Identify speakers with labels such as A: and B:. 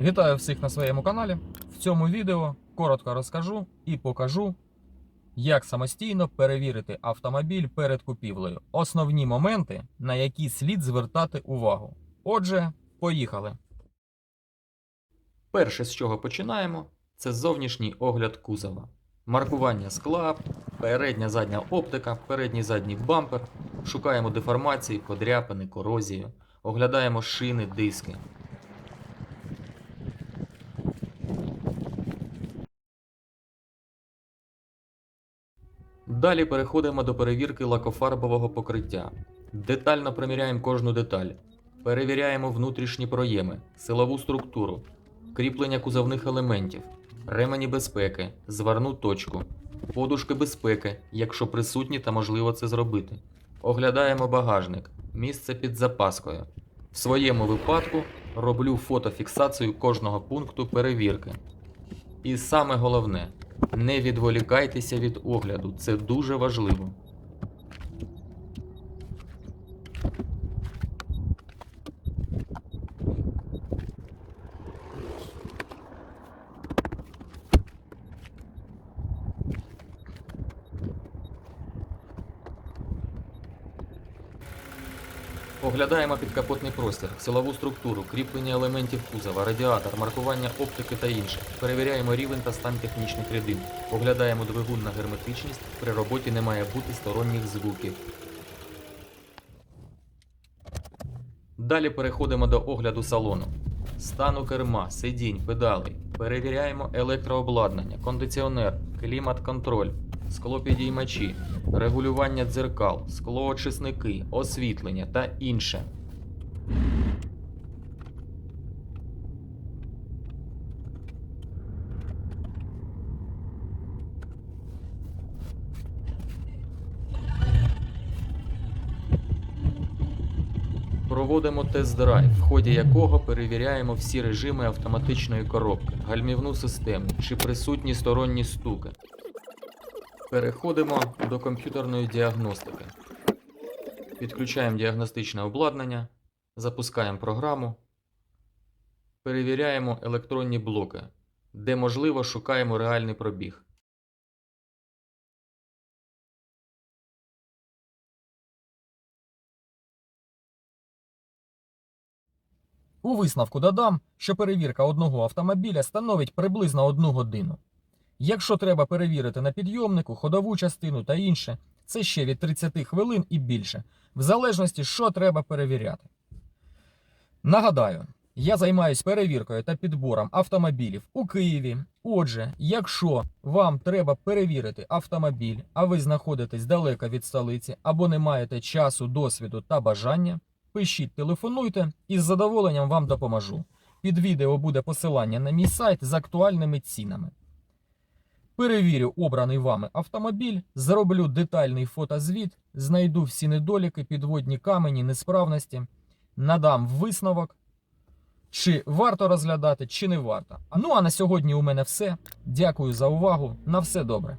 A: Вітаю всіх на своєму каналі. В цьому відео коротко розкажу і покажу, як самостійно перевірити автомобіль перед купівлею. Основні моменти, на які слід звертати увагу. Отже, поїхали. Перше, з чого починаємо, це зовнішній огляд кузова. Маркування скла, передня задня оптика, передній задній бампер. Шукаємо деформації, подряпини, корозію. Оглядаємо шини, диски. Далі переходимо до перевірки лакофарбового покриття. Детально проміряємо кожну деталь. Перевіряємо внутрішні проєми, силову структуру, кріплення кузовних елементів, ремені безпеки, зварну точку, подушки безпеки, якщо присутні та можливо це зробити. Оглядаємо багажник, місце під запаскою. В своєму випадку роблю фотофіксацію кожного пункту перевірки. І саме головне, не відволікайтеся від огляду, це дуже важливо. Оглядаємо підкапотний простір, силову структуру, кріплення елементів кузова, радіатор, маркування оптики та інше. Перевіряємо рівень та стан технічних рядин. Оглядаємо двигун на герметичність. При роботі не має бути сторонніх звуків. Далі переходимо до огляду салону. Стану керма, сидінь, педалей. Перевіряємо електрообладнання, кондиціонер, клімат-контроль, склопідіймачі, регулювання дзеркал, склоочисники, освітлення та інше. Проводимо тест-драйв, в ході якого перевіряємо всі режими автоматичної коробки, гальмівну систему чи присутні сторонні стуки. Переходимо до комп'ютерної діагностики. Підключаємо діагностичне обладнання, запускаємо програму, перевіряємо електронні блоки, де можливо шукаємо реальний пробіг. У висновку додам, що перевірка одного автомобіля становить приблизно одну годину. Якщо треба перевірити на підйомнику, ходову частину та інше, це ще від 30 хвилин і більше, в залежності, що треба перевіряти. Нагадаю, я займаюся перевіркою та підбором автомобілів у Києві. Отже, якщо вам треба перевірити автомобіль, а ви знаходитесь далеко від столиці або не маєте часу, досвіду та бажання, пишіть, телефонуйте і з задоволенням вам допоможу. Під відео буде посилання на мій сайт з актуальними цінами. Перевірю обраний вами автомобіль, зроблю детальний фотозвіт, знайду всі недоліки, підводні камені, несправності, надам висновок, чи варто розглядати, чи не варто. Ну а на сьогодні у мене все. Дякую за увагу. На все добре.